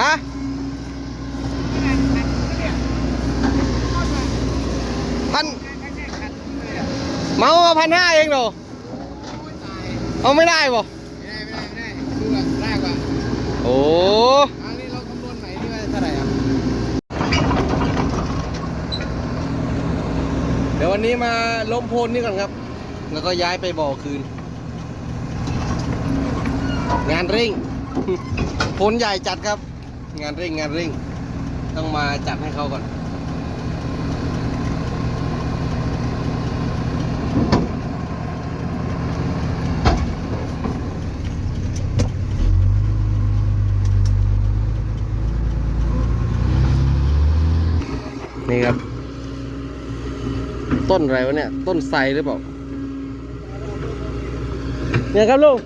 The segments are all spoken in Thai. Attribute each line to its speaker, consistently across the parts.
Speaker 1: ฮะพันเมาพันห้าเองเหรอเอาไม่ได้บ่
Speaker 2: ไม่ได้ไม่ได้ไม่ได้ดูแบบแรกว่ะ
Speaker 1: โอ้
Speaker 2: อันนี้เราคำนวณใหม่ที่ว่าเท่าไหร่อะ
Speaker 1: เดี๋ยววันนี้มาล้มโพนนี่ก่อนครับ แล้วก็ย้ายไปบ่อคืน งานเร่ง โพนใหญ่จัดครับ งานเร่งงานเร่ง ต้องมาจัดให้เขาก่อน นี่ครับ ต้นอะไรวะเนี่ย ต้นไทรหรือเปล่า เนี่ยครับลุง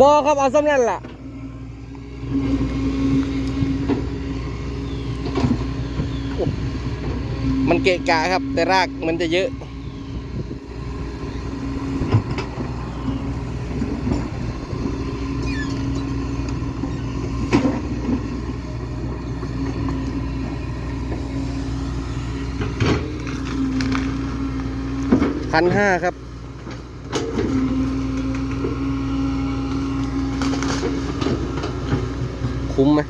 Speaker 1: บอครับเอาซ้ำนั่นล่ะ มันเกะกะครับ แต่รากมันจะเยอะพันห้าครับคุ้มไหม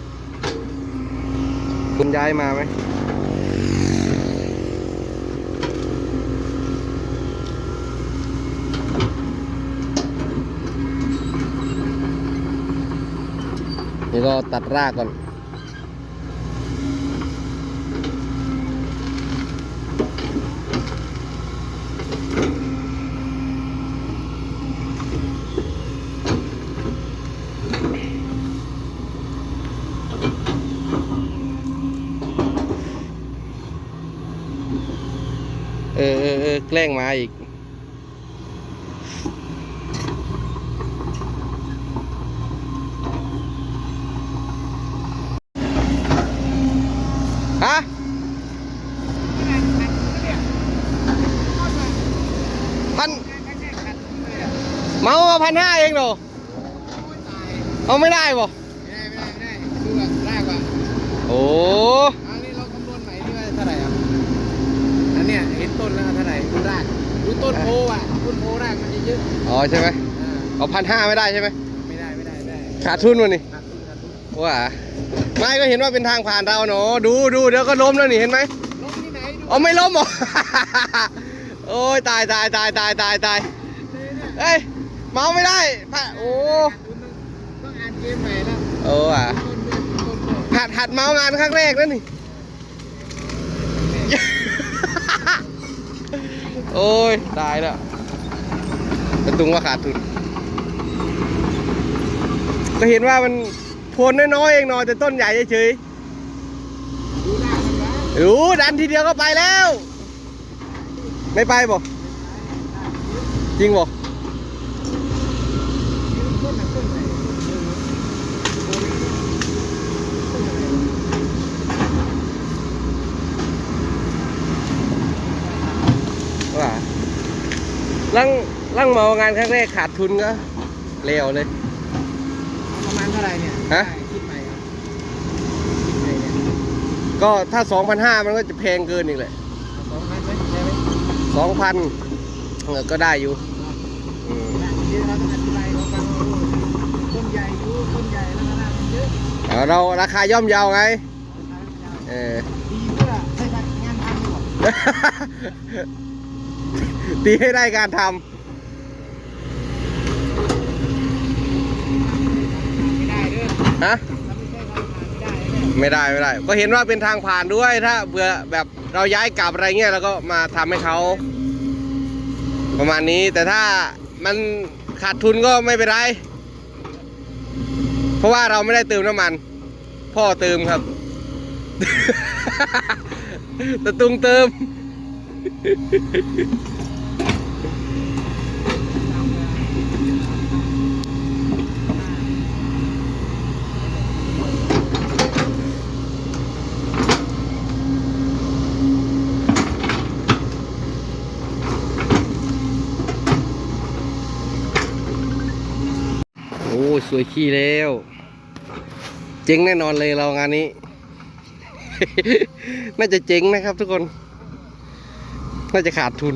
Speaker 1: คุณย้ายมาไหม นี่ก็ตัดรากก่อนเออเออเออแกล้งมาอีก ฮะ พัน เมาพันห้าเองเหรอเอาไม่ได้บ่
Speaker 2: ไม่ได้ไม่ได้ไม่ได้ดูแบบแรกว่ะ
Speaker 1: โอ้
Speaker 2: อันนี้เราคำนวณใหม่ที่ว่าเท่าไหร่อะอันเนี้ยเห็นต้นแล้วเท่าไหร่ดูรากดูต้นโพอะต้นโพรากมันจะเยอะ
Speaker 1: อ๋อใช่ไหม
Speaker 2: อ่า
Speaker 1: เอาพันห้าไม่ได้ใช่ไหม
Speaker 2: ไม่ได้ไม่ได้ไม่ได้
Speaker 1: ขาดทุนวะนี่
Speaker 2: ขาดทุนขาดทุน
Speaker 1: ว่าไม่ก็เห็นว่าเป็นทางผ่านเราเนาะดูดูเดี๋ยวก็ล้มแล้วนี่เห็นไหม
Speaker 2: ล้มที่ไหนดู
Speaker 1: อ๋อไม่ล้มเหรอโอ้ยตายตายตายตายตายตาย
Speaker 2: เลยเนี่ย
Speaker 1: เอ้ย เมาไม่ได้พะโอ้
Speaker 2: ต้องอ่านเกมใหม่แล้ว
Speaker 1: โอ้อะ
Speaker 2: ต้นเดือนต้นเดือน
Speaker 1: หัดหัดเมางานครั้งแรกนั่นนี่ โอ้ย ตายแล้วตะตุงว่าขาดทุนก็เห็นว่ามันโพนน้อยๆเองนอะแต่ต้นใหญ่เฉย
Speaker 2: ด้านวะ
Speaker 1: ๆรู้ดันทีเดียวก็ไปแล้ว ไม่ไปบ่จริงบ่
Speaker 2: ต้นไหนต้นไหนต้นไหน
Speaker 1: ว่า ลังลังเมางานครั้งแรกขาดทุนก็เลวเลย
Speaker 2: ประมาณเท่าไหร่เนี่ย
Speaker 1: ฮะ
Speaker 2: คิดใหม่ครับคิดใหม่เนี่ย
Speaker 1: ก็ถ้า 2,500 มันก็จะแพงเกินอีกแหละ
Speaker 2: สองพันไหมใช่ไหม
Speaker 1: 2,000เออก็ได้อยู่อืม
Speaker 2: หน้ามันเยอะเราต้องอธิบายเขาฟังว่าต้นใหญ่อยู่ต้นใหญ่แล้วก็หน้ามันเยอะ
Speaker 1: เอาเราราคาย่อมเยาวไงเออ
Speaker 2: ดีเพื่อให้งานทำดีกว่า
Speaker 1: ตีให้ได้การท
Speaker 2: ไม่ได้เด้อำ
Speaker 1: ฮะ
Speaker 2: ถ้าไม่ใช่เราผ่านไม่ได้เนี่ย
Speaker 1: ไม่ได้ไม่ได้ ก็เห็นว่าเป็นทางผ่านด้วยถ้าเบื่อแบบเราย้ายกลับอะไรเงี้ยเราก็มาทำให้เขาประมาณนี้แต่ถ้ามันขาดทุนก็ไม่เป็นไร เพราะว่าเราไม่ได้เติมน้ำมัน พ่อเติมครับตะตุงเติม สวยขี้แล้ว เจ๊งแน่นอนเลยเรางานนี้ น่าจะเจ๊งนะครับทุกคน น่าจะขาดทุน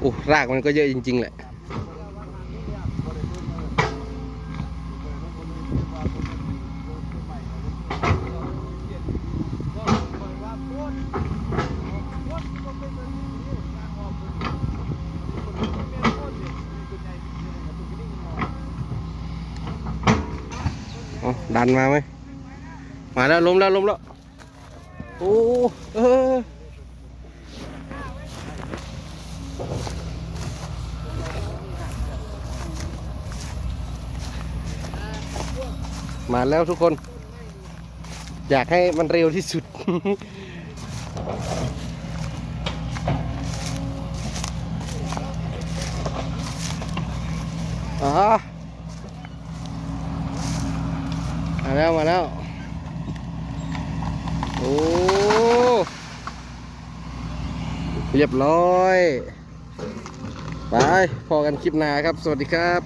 Speaker 1: โอ้รากมันก็เยอะจริง ๆ แหละ เอา ดันมาไหมมาแล้วล้มแล้วล้มแล้วโอ้เออมาแล้วทุกคน อยากให้มันเร็วที่สุดอ๋อ มาแล้วมาแล้ว โอ้เรียบร้อย ไป พอกันคลิปหน้าครับ สวัสดีครับ